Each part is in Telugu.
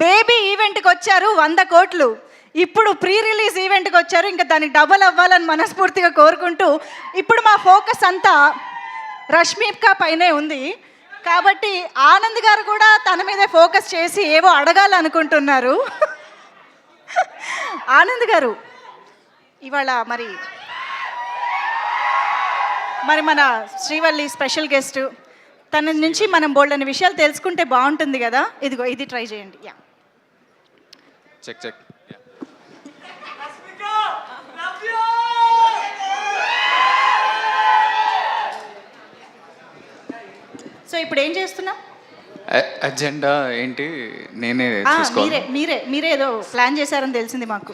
బేబీ ఈవెంట్కి వచ్చారు వంద కోట్లు. ఇప్పుడు ప్రీ రిలీజ్ ఈవెంట్కి వచ్చారు. ఇంకా దానికి డబల్ అవ్వాలని మనస్ఫూర్తిగా కోరుకుంటూ ఇప్పుడు మా ఫోకస్ అంతా రష్మిక పైనే ఉంది. కాబట్టి ఆనంద్ గారు కూడా తన మీదే ఫోకస్ చేసి ఏవో అడగాలనుకుంటున్నారు. ఆనంద్ గారు ఇవాళ మరి మరి మన శ్రీవల్లి స్పెషల్ గెస్ట్ తన నుంచి మనం బోల్డని విషయాలు తెలుసుకుంటే బాగుంటుంది కదా? ఇదిగో ఇది ట్రై చేయండి. యా చెక్ చెక్ సో ఇప్పుడు ఏం చేస్తున్నాం? అజెండా ఏంటి? నేనే మీరే మీరే మీరే ఏదో ప్లాన్ చేశారని తెలిసింది మాకు.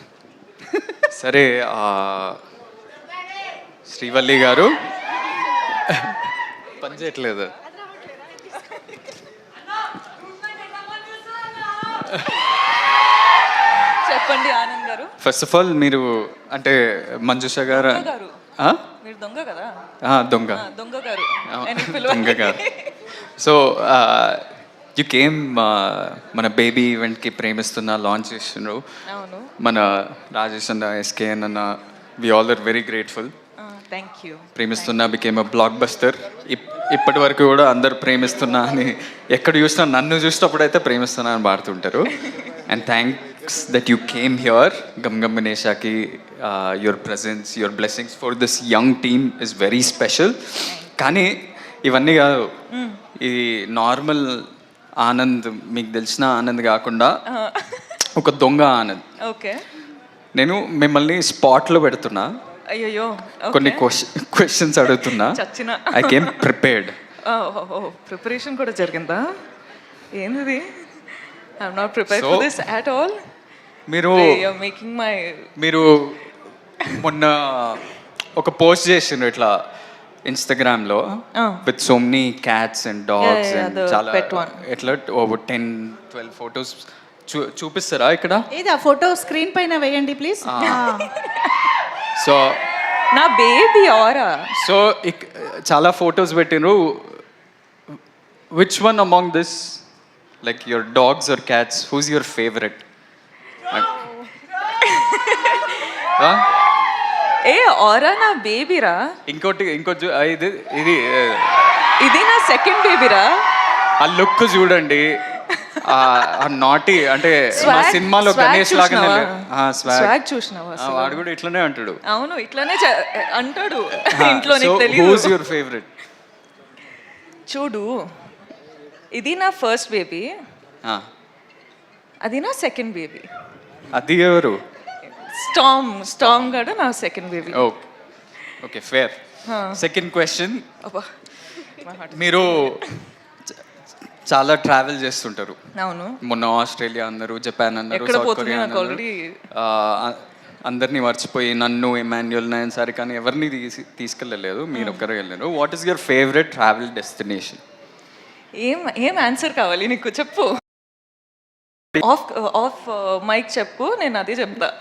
సరే శ్రీవల్లి గారు. పని చెప్పండి ఆనంద్ గారు. ఫస్ట్ ఆఫ్ ఆల్ మీరు అంటే మంజుష గారు దొంగ గారు. ఆ? మీరు దొంగ కదా? ఆ, దొంగ. ఆ, దొంగ గారు. దొంగ. గారు. సో యు కేమ్ మన బేబీ ఈవెంట్కి ప్రేమిస్తున్న లాంచ్ చేస్తున్నారు. మన రాజేష్ అన్న ఎస్కేఎన్ అన్న we all are very grateful ప్రేమిస్తున్నా బికేమ్ అ బ్లాక్ బస్టర్ ఇప్పటి వరకు కూడా అందరు ప్రేమిస్తున్నా అని ఎక్కడ చూసినా నన్ను చూసినప్పుడు అయితే ప్రేమిస్తున్నా అని పాడుతుంటారు. And thanks that you came here gum gum your presence your blessings for this young team is very special కానీ ఇవన్నీ కాదు ఇది నార్మల్ ఆనంద్ మీకు తెలిసిన ఆనంద్ కాకుండా ఒక దొంగ ఆనంద్. ఓకే నేను మిమ్మల్ని స్పాట్లో పెడుతున్నా. అయ్యో కొన్ని క్వశ్చన్స్ అడుగుతున్నా. చచ్చిన. ఐ కేమ్ ప్రిపేర్డ్ ప్రిపరేషన్ కూడా జరిగిందా? ఏంది I'm not prepare for this at all మీరు మేకింగ్ మై మీరు మొన్న ఒక పోస్ట్ చేసిండ్రు ఇట్లా ఇన్స్టాగ్రామ్లో. With so many cats and dogs yeah, and the చాలా pet one. ఎట్లా ఓవర్ టెన్ ట్వెల్వ్ ఫొటోస్ చూ చూపిస్తారా ఇక్కడ? ఏది ఆ ఫోటో స్క్రీన్ పైన వేయండి ప్లీజ్ సో నా బేబీ ఆరా సో చాలా ఫొటోస్ పెట్టిండ్రు. Which one among this like your dogs or cats who's your favourite ఏ ఆరా నా బేబీరా ఇంకోటి ఇంకోటి ఆ, ఇది ఇది ఇది నా సెకండ్ బేబీరా ఆ లుక్ చూడండి. నాటి అంటే మా సినిమాలో గణేష్ లాగానే. Swag చూసినావా? వాడు కూడా ఇట్లనే అంటాడు. అవును ఇట్లానే అంటాడు. ఇంట్లో హూస్ యువర్ ఫేవరెట్ చూడు ఇది నా ఫస్ట్ బేబీ అది నా సెకండ్ బేబీ అది ఎవరు? స్టామ్ స్టామ్ గడ నా second baby okay okay fair second question మీరు చాలా ట్రావెల్ చేస్తుంటారు. అవును. మొన్న ఆస్ట్రేలియా అన్నారు జపాన్ అన్నారు ఎక్కడ సౌత్ పోతుంది కొరియా నాకు అన్నారు. already- ఆ, ఆ- అందరినీ మర్చిపోయి నన్ను ఎమాన్యుల్ నయన్ సారి కానీ ఎవరిని తీసి తీసుకెళ్ళలేదు మీరు ఒక్కరే వెళ్ళారు what is your favourite travel destination ఏం ఏం ఆన్సర్ కావాలి నీకు? చెప్పు. ఆఫ్ ఆఫ్ మైక్ చెప్పు నేను అదే చెప్తా.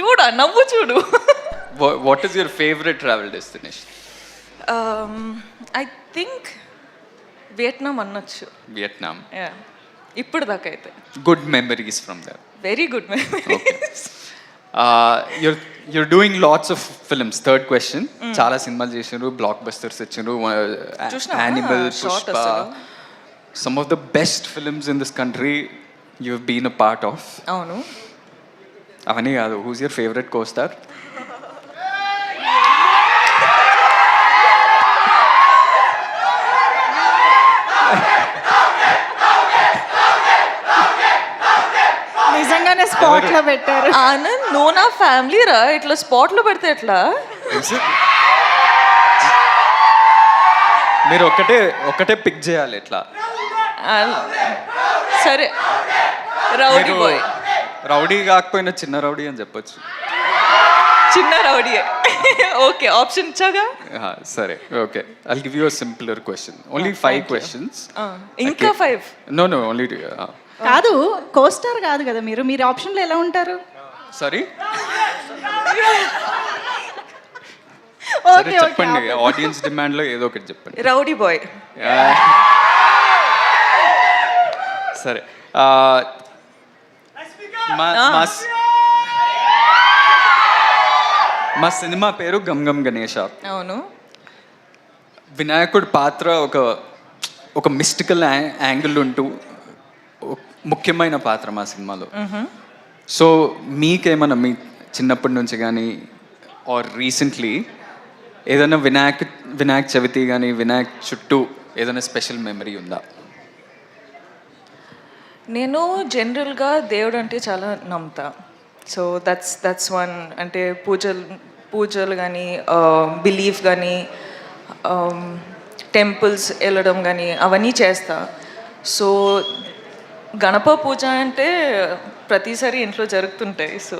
చూడ నవ్వు చూడు. What is your favourite travel destination I think Vietnam అనొచ్చు వియట్నాం. ఇప్పుడు దాకా అయితే good memories from there very good you're you're doing lots of films third question చాలా సినిమాలు చేసినారు బ్లాక్ బస్టర్స్ చూసినావా? Animal Pushpa. Some of the best films in this country you been a part of అవును. అవన్నీ కాదు. హూస్ యువర్ ఫేవరెట్ కోస్టార్ స్పాట్లో పెట్టారు. ఆనంద్ నువ్వు నా ఫ్యామిలీ రా. ఇట్లా స్పాట్లో పెడితే ఎట్లా? మీరు ఒకటే ఒకటే పిక్ చేయాలి ఇట్లా. సరే. రౌడీ బాయ్ రౌడీ కాకపోయినా చిన్న రౌడీ అని చెప్పొచ్చు. చిన్న రౌడీ. ఓకే ఆప్షన్ ఇచ్చాగా? సరే okay. I'll give you a simpler question only five questions ఇంకా ఫైవ్ నో నో ఓన్లీ కాదు కోస్టార్ కాదు కదా మీరు. మీరు ఆప్షన్లో ఎలా ఉంటారు? సారీ ఓకే ఓకే చెప్పండి. ఆడియన్స్ డిమాండ్లో ఏదో ఒకటి చెప్పండి. Rowdy boy. సరే. మా సినిమా పేరు గమ్ గమ్ గణేష. అవును. వినాయకుడి పాత్ర ఒక ఒక మిస్టికల్ యాంగిల్ ఉంటూ ముఖ్యమైన పాత్ర మా సినిమాలో. సో మీకేమన్నా మీ చిన్నప్పటి నుంచి కానీ ఆర్ రీసెంట్లీ ఏదైనా వినాయక్ వినాయక్ చవితి కానీ వినాయక్ చుట్టూ ఏదైనా స్పెషల్ మెమరీ ఉందా? నేను జనరల్గా దేవుడు అంటే చాలా నమ్ముతా. సో దట్స్ దట్స్ వన్ అంటే పూజలు పూజలు కానీ బిలీఫ్ కానీ టెంపుల్స్ వెళ్ళడం కానీ అవన్నీ చేస్తా. సో గణప పూజ అంటే ప్రతిసారి ఇంట్లో జరుగుతుంటాయి so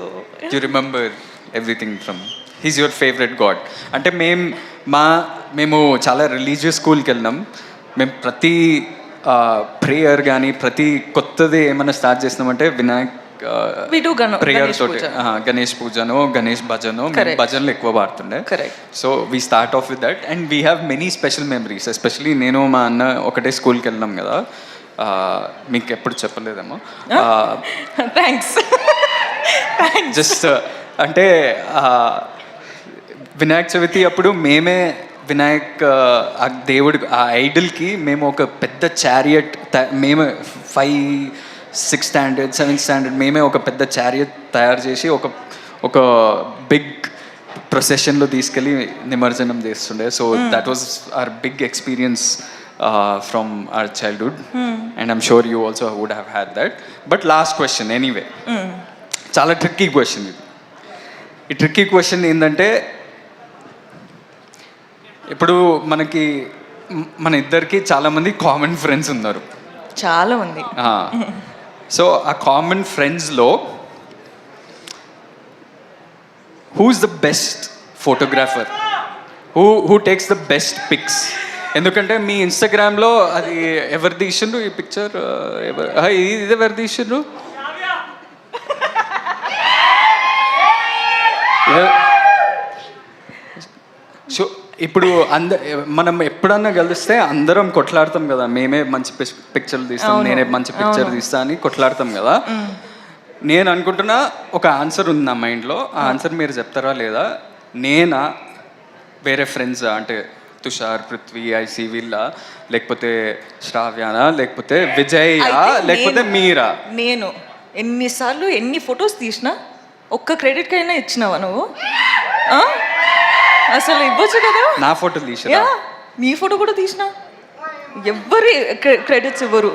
you remember everything from his your favourite god అంటే మేం మా మేము చాలా రిలీజియస్ స్కూల్కి వెళ్ళినాం. మేము ప్రతి ప్రేయర్ కానీ ప్రతి కొత్తది ఏమైనా స్టార్ట్ చేసినామంటే వినాయక్ ప్రేయర్ తోటి. గణేష్ పూజనో గణేష్ భజనో మేము. భజనలు ఎక్కువ పాడుతుండే. So we start off with that and we have many special memories especially నేను మా అన్న ఒకటే స్కూల్కి వెళ్ళినాం కదా. మీకు ఎప్పుడు చెప్పలేదేమో. థ్యాంక్స్ జస్ట్ అంటే వినాయక చవితి అప్పుడు మేమే వినాయక్ ఆ, దేవుడి ఆ ఐడల్కి మేము ఒక పెద్ద చారియట్ మేమే five six standard seventh standard మేమే ఒక పెద్ద చారియట్ తయారు చేసి ఒక ఒక బిగ్ ప్రొసెషన్లో తీసుకెళ్ళి నిమజ్జనం చేస్తుండే. So that was our big experience from our childhood and I'm sure you also would have had that but last question anyway చాలా ట్రిక్కీ క్వశ్చన్ ఇది ఈ ట్రిక్కీ క్వశ్చన్ ఏంటంటే ఇప్పుడు మనకి మ్- మన ఇద్దరికి చాలామంది కామన్ ఫ్రెండ్స్ ఉన్నారు. చాలా ఉంది సో ఆ కామన్ ఫ్రెండ్స్లో who's the best photographer who who takes the best pics ఎందుకంటే మీ ఇన్స్టాగ్రామ్లో అది ఎవరు తీసిండ్రు? ఈ పిక్చర్ ఇది ఎవరు తీసిండ్రు? సో ఇప్పుడు అంద మనం ఎప్పుడన్నా కలిస్తే అందరం కొట్లాడతాం కదా. మేమే మంచి పిక్చర్లు తీస్తాం నేనే మంచి పిక్చర్ తీస్తా అని కొట్లాడతాం కదా. నేను అనుకుంటున్నా ఒక ఆన్సర్ ఉంది నా మైండ్లో ఆ ఆన్సర్ మీరు చెప్తారా లేదా? నేనా? వేరే ఫ్రెండ్స్ అంటే తుషార్ పృథ్వీ ఐసి వీళ్ళ లేకపోతే శ్రావ్యానా లేకపోతే విజయ్ I think లేకపోతే మీరా నేను ఎన్నిసార్లు ఎన్ని ఫొటోస్ తీసినా ఒక్క క్రెడిట్ కైనా ఇచ్చినావా నువ్వు? ఆ? అసలు ఇవ్వచ్చు కదా? నా ఫోటో తీసిరా యా నీ ఫోటో కూడా తీసిన? ఎవ్వరి క్రెడిట్స్ ఇవ్వరు.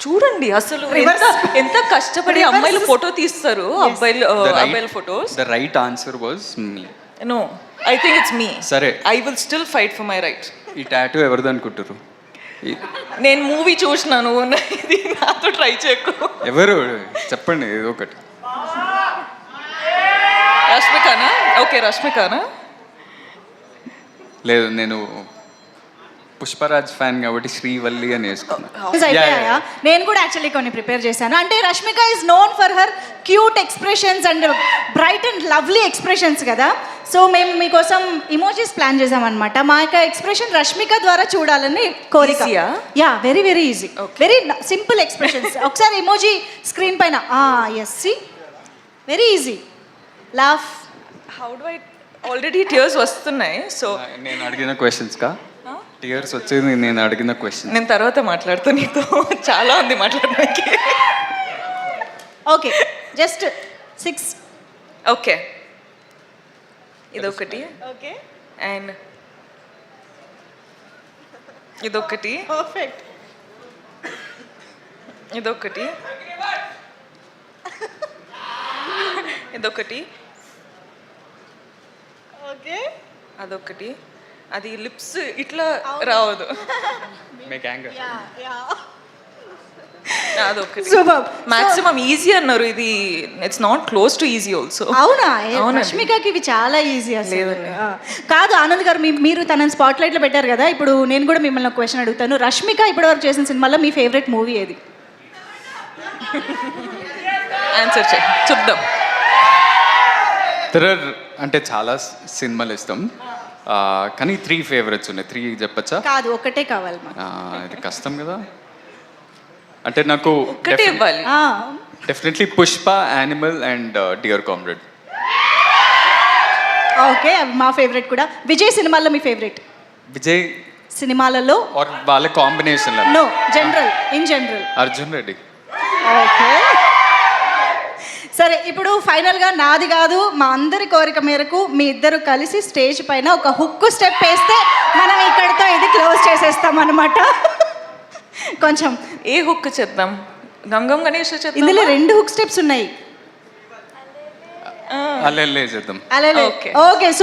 చూడండి అసలు ఎంత ఎంత కష్టపడి అమ్మాయిలు ఫోటో తీస్తారు అబ్బాయిలు అబ్బాయిల photos. The right answer was me no I think it's me సరే. I will still fight for my right ఈ టాటూ ఎవరిది అనుకుంటారు నేను మూవీ చూసినాను ఇది నాతో ట్రై చేయకు. ఎవరు? చెప్పండి ఏదో ఒకటి. రష్మికానా? ఓకే రష్మికానా? లేదు నేను పుష్పరాజ్ ఫ్యాన్ కాబట్టి శ్రీవల్లి అని వేసుకున్నా. Yes, అయిపోయాయా నేను కూడా యాక్చువల్లీ కొన్ని ప్రిపేర్ చేశాను. అంటే Rashmika is known for her cute expressions and bright and lovely expressions కదా. సో మేము మీకోసం ఇమోజీస్ ప్లాన్ చేసామన్నమాట మా యొక్క ఎక్స్ప్రెషన్ రష్మిక ద్వారా చూడాలని కోరిక? Yeah very very easy very simple expressions ఒకసారి ఇమోజీ స్క్రీన్ పైన. Yes see very easy laugh how do I already tears వస్తున్నాయి సో నేను అడిగిన క్వశ్చన్స్ కా? టీయర్స్ వచ్చేది నేను అడిగిన క్వశ్చన్ నేను తర్వాత మాట్లాడుతా నీతో. చాలా ఉంది మాట్లాడడానికి. Okay just six. ఓకే. ఇదొకటి ఓకే. అండ్ ఇదొకటి పర్ఫెక్ట్. ఇదొకటి ఇదొకటి ఓకే. అదొకటి అది లిప్స్ ఇట్లా రావదు. మేక్ యాంగర్ అదొకటి. సూపర్ మాక్సిమం ఈజీ అన్నారు. ఇది it's not close to easy also అవునా. రష్మికకి ఇవి చాలా ఈజీ అసలు. కాదు ఆనంద్ గారు మీ- మీరు తనని స్పాట్ లైట్లో పెట్టారు కదా? ఇప్పుడు నేను కూడా మిమ్మల్ని ఒక క్వశ్చన్ అడుగుతాను. రష్మిక ఇప్పటివరకు చేసిన సినిమాలో మీ ఫేవరెట్ మూవీ ఏది? ఆన్సర్ చేయి. చూద్దాం అంటే చాలా సినిమాలు ఇస్తాం కానీ త్రీ ఫేవరెట్స్ ఉన్నాయి. త్రీ చెప్పచ్చా? కాదు ఒక్కటే కావాలి మాకు. ఇది కష్టం కదా. అంటే నాకు ఒక్కటే ఇవ్వాలి. ఆ, definitely Pushpa Animal and Dear Comrade okay అవి మా ఫేవరెట్ కూడా. విజయ్ సినిమాల్లో మీ ఫేవరెట్ విజయ్ సినిమాలలో? ఆర్ వాళ్ళ combination no general in general Arjun Reddy. Okay. సరే ఇప్పుడు ఫైనల్గా నాది కాదు మా అందరి కోరిక మేరకు మీ ఇద్దరు కలిసి స్టేజ్ పైన ఒక హుక్ స్టెప్ వేస్తే మనం ఇక్కడితో ఇది క్లోజ్ చేసేస్తాం అనమాట కొంచెం ఏ హుక్ చేద్దాం గంగం గణేష్ చేద్దాం ఇందులో రెండు హుక్ స్టెప్స్ ఉన్నాయి. అల్లెల్లే చేద్దాం. ఓకే